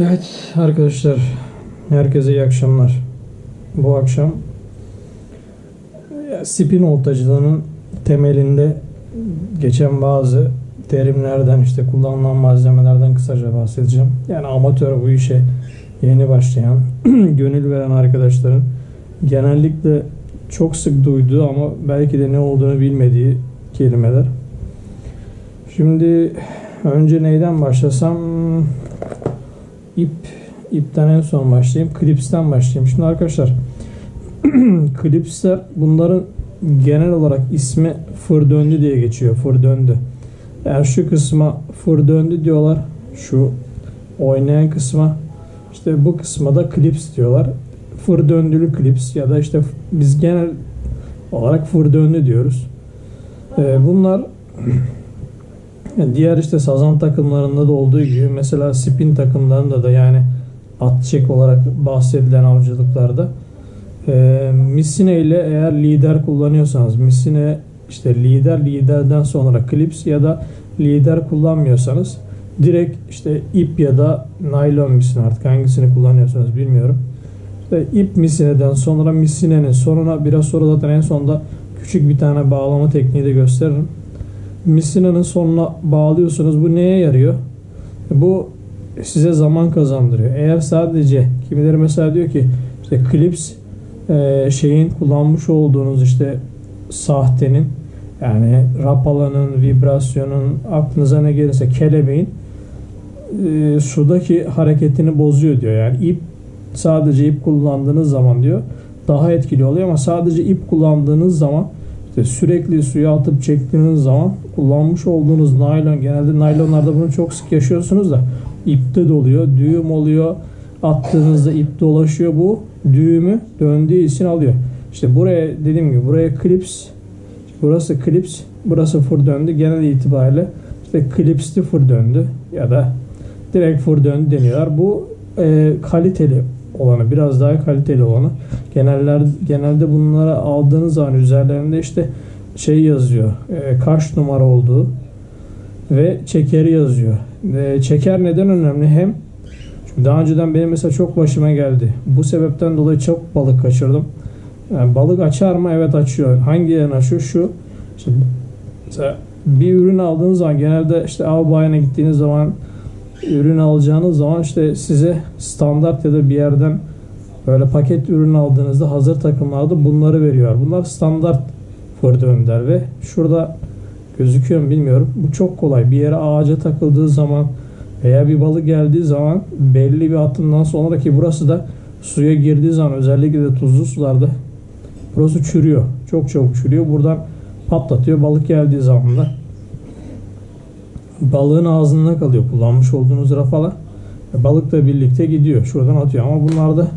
Evet arkadaşlar, herkese iyi akşamlar. Bu akşam ya, spin oltacılığının temelinde geçen bazı terimlerden işte kullanılan malzemelerden kısaca bahsedeceğim. Yani amatör bu işe yeni başlayan, gönül veren arkadaşların genellikle çok sık duyduğu ama belki de ne olduğunu bilmediği kelimeler. Şimdi önce neyden başlasam ip ipten en son başlayayım. Klips'ten başlayayım. Şimdi arkadaşlar klipsler bunların genel olarak ismi fır döndü diye geçiyor. Fır döndü. Yani şu kısma fır döndü diyorlar. Şu oynayan kısma işte bu kısma da klips diyorlar. Fır döndülü klips ya da işte biz genel olarak fır döndü diyoruz. Ee, bunlar diğer işte sazan takımlarında da olduğu gibi mesela spin takımlarında da yani at çek olarak bahsedilen avcılıklarda e, misine ile eğer lider kullanıyorsanız misine işte lider liderden sonra klips ya da lider kullanmıyorsanız direkt işte ip ya da naylon misine artık hangisini kullanıyorsanız bilmiyorum. İşte ip misineden sonra misinenin sonuna biraz sonra zaten en sonda küçük bir tane bağlama tekniği de gösteririm. Misinanın sonuna bağlıyorsunuz. Bu neye yarıyor? Bu size zaman kazandırıyor. Eğer sadece kimileri mesela diyor ki işte klips e, şeyin kullanmış olduğunuz işte sahtenin yani rapalanın, vibrasyonun aklınıza ne gelirse kelebeğin e, sudaki hareketini bozuyor diyor. Yani ip sadece ip kullandığınız zaman diyor daha etkili oluyor ama sadece ip kullandığınız zaman işte sürekli suya atıp çektiğiniz zaman kullanmış olduğunuz naylon genelde naylonlarda bunu çok sık yaşıyorsunuz da ipte doluyor, düğüm oluyor. Attığınızda ip dolaşıyor bu düğümü döndüğü için alıyor. İşte buraya dediğim gibi buraya klips burası klips burası fır döndü genel itibariyle işte klipsli fır döndü ya da direkt fır döndü deniyorlar. Bu e, kaliteli olanı biraz daha kaliteli olanı geneller genelde bunlara aldığınız zaman üzerlerinde işte şey yazıyor e, kaç numara olduğu ve çekeri yazıyor. E, çeker neden önemli? Hem çünkü daha önceden benim mesela çok başıma geldi. Bu sebepten dolayı çok balık kaçırdım. Yani balık açar mı? Evet açıyor. Hangi yerini açıyor? Şu. İşte mesela bir ürün aldığınız zaman genelde işte av bayına gittiğiniz zaman ürün alacağınız zaman işte size standart ya da bir yerden böyle paket ürün aldığınızda hazır takımlarda bunları veriyor. Bunlar standart fırdı önder ve şurada gözüküyor mu bilmiyorum. Bu çok kolay. Bir yere ağaca takıldığı zaman veya bir balık geldiği zaman belli bir atımdan sonra ki burası da suya girdiği zaman özellikle de tuzlu sularda burası çürüyor. Çok çabuk çürüyor. Buradan patlatıyor. Balık geldiği zaman da balığın ağzında kalıyor kullanmış olduğunuz rafala. Balıkla birlikte gidiyor. Şuradan atıyor. Ama bunlarda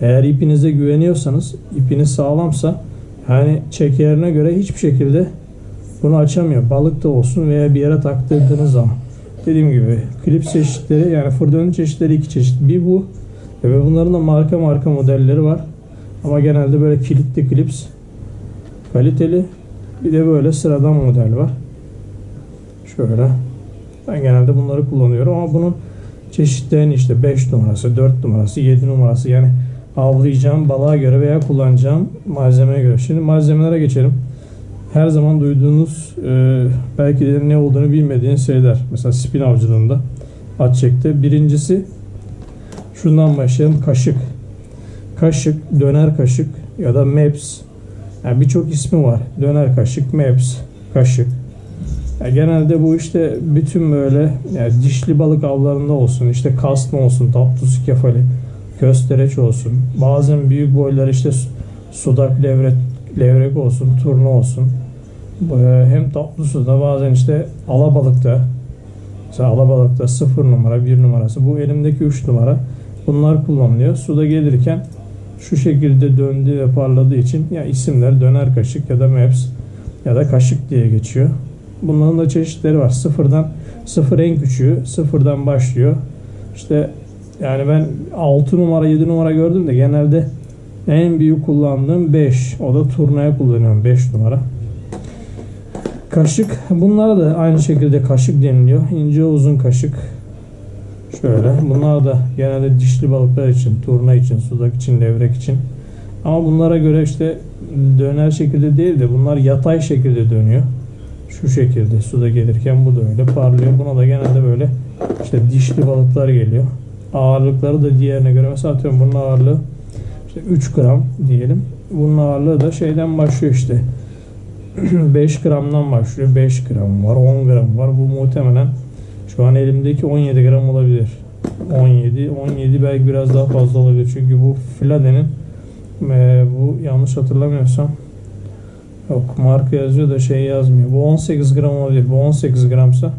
eğer ipinize güveniyorsanız, ipiniz sağlamsa yani çekerine göre hiçbir şekilde bunu açamıyor. Balık da olsun veya bir yere taktırdığınız zaman. Dediğim gibi klip çeşitleri yani fırdönün çeşitleri iki çeşit. Bir bu ve bunların da marka marka modelleri var. Ama genelde böyle kilitli klips kaliteli. Bir de böyle sıradan model var. Şöyle. Ben genelde bunları kullanıyorum ama bunun çeşitlerini işte 5 numarası, 4 numarası, 7 numarası yani avlayacağım balığa göre veya kullanacağım malzemeye göre. Şimdi malzemelere geçelim. Her zaman duyduğunuz e, belki de ne olduğunu bilmediğiniz şeyler. Mesela spin avcılığında at çekti. Birincisi şundan başlayalım. Kaşık. Kaşık, döner kaşık ya da maps. Yani birçok ismi var. Döner kaşık, maps, kaşık. Yani genelde bu işte bütün böyle yani dişli balık avlarında olsun, işte kasma olsun, taptusu kefali, köstereç olsun. Bazen büyük boylar işte sudak levrek, levrek olsun, turna olsun. Hem tatlı suda bazen işte alabalıkta mesela alabalıkta 0 numara 1 numarası bu elimdeki 3 numara bunlar kullanılıyor. Suda gelirken şu şekilde döndüğü ve parladığı için ya isimler döner kaşık ya da maps ya da kaşık diye geçiyor. Bunların da çeşitleri var. Sıfırdan sıfır en küçüğü sıfırdan başlıyor. İşte yani ben 6 numara 7 numara gördüm de genelde en büyük kullandığım 5. O da turnaya kullanıyorum 5 numara. Kaşık. Bunlara da aynı şekilde kaşık deniliyor. İnce uzun kaşık. Şöyle. Bunlar da genelde dişli balıklar için, turna için, sudak için, levrek için. Ama bunlara göre işte döner şekilde değil de bunlar yatay şekilde dönüyor. Şu şekilde suda gelirken bu da öyle parlıyor. Buna da genelde böyle işte dişli balıklar geliyor. Ağırlıkları da diğerine göre mesela atıyorum bunun ağırlığı işte 3 gram diyelim. Bunun ağırlığı da şeyden başlıyor işte 5 gramdan başlıyor. 5 gram var, 10 gram var. Bu muhtemelen şu an elimdeki 17 gram olabilir. 17, 17 belki biraz daha fazla olabilir. Çünkü bu Filade'nin e, bu yanlış hatırlamıyorsam yok marka yazıyor da şey yazmıyor. Bu 18 gram olabilir. Bu 18 gramsa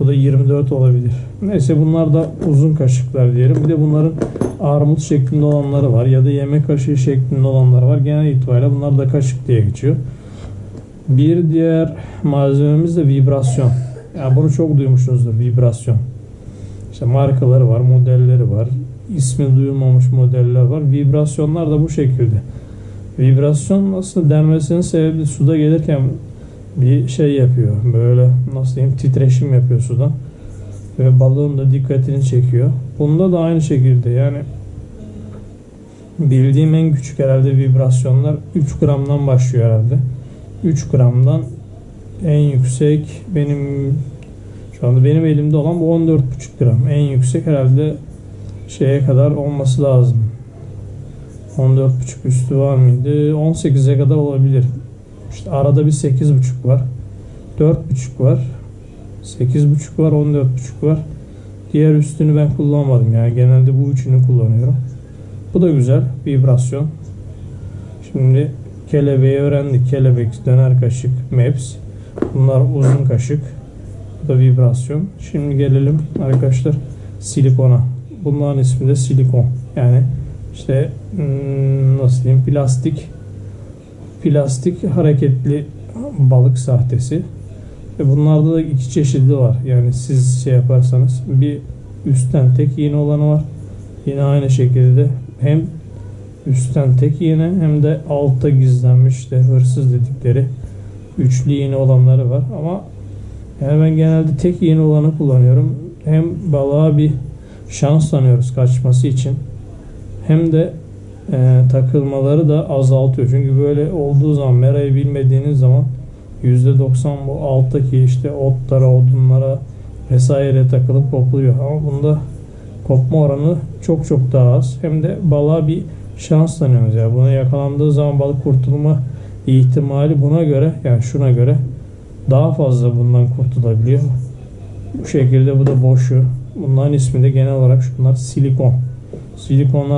bu da 24 olabilir. Neyse bunlar da uzun kaşıklar diyelim. Bir de bunların armut şeklinde olanları var ya da yemek kaşığı şeklinde olanları var. Genel itibariyle bunlar da kaşık diye geçiyor. Bir diğer malzememiz de vibrasyon. Yani bunu çok duymuşsunuzdur vibrasyon. İşte markaları var, modelleri var. ismi duyulmamış modeller var. Vibrasyonlar da bu şekilde. Vibrasyon nasıl denmesinin sebebi suda gelirken bir şey yapıyor. Böyle nasıl diyeyim titreşim yapıyor suda. Ve balığın da dikkatini çekiyor. Bunda da aynı şekilde yani bildiğim en küçük herhalde vibrasyonlar 3 gramdan başlıyor herhalde. 3 gramdan en yüksek benim şu anda benim elimde olan bu 14,5 gram. En yüksek herhalde şeye kadar olması lazım. 14,5 üstü var mıydı? 18'e kadar olabilir. İşte arada bir 8,5 var. 4,5 var. 8,5 var, 14,5 var. Diğer üstünü ben kullanmadım yani genelde bu üçünü kullanıyorum. Bu da güzel vibrasyon. Şimdi kelebeği öğrendik. Kelebek, döner kaşık, meps. Bunlar uzun kaşık. Bu da vibrasyon. Şimdi gelelim arkadaşlar silikona. Bunların ismi de silikon. Yani işte diyeyim plastik plastik hareketli balık sahtesi. Ve bunlarda da iki çeşidi var. Yani siz şey yaparsanız bir üstten tek iğne olanı var. Yine aynı şekilde hem üstten tek iğne hem de altta gizlenmiş işte hırsız dedikleri üçlü iğne olanları var. Ama yani ben genelde tek iğne olanı kullanıyorum. Hem balığa bir şans tanıyoruz kaçması için. Hem de e, takılmaları da azaltıyor. Çünkü böyle olduğu zaman merayı bilmediğiniz zaman %90 bu alttaki işte otlara, odunlara vesaire takılıp kopuluyor. Ama bunda kopma oranı çok çok daha az. Hem de balığa bir şans tanıyoruz. Yani buna yakalandığı zaman balık kurtulma ihtimali buna göre yani şuna göre daha fazla bundan kurtulabiliyor. Bu şekilde bu da boşu. Bunların ismi de genel olarak şunlar silikon. Silikonlar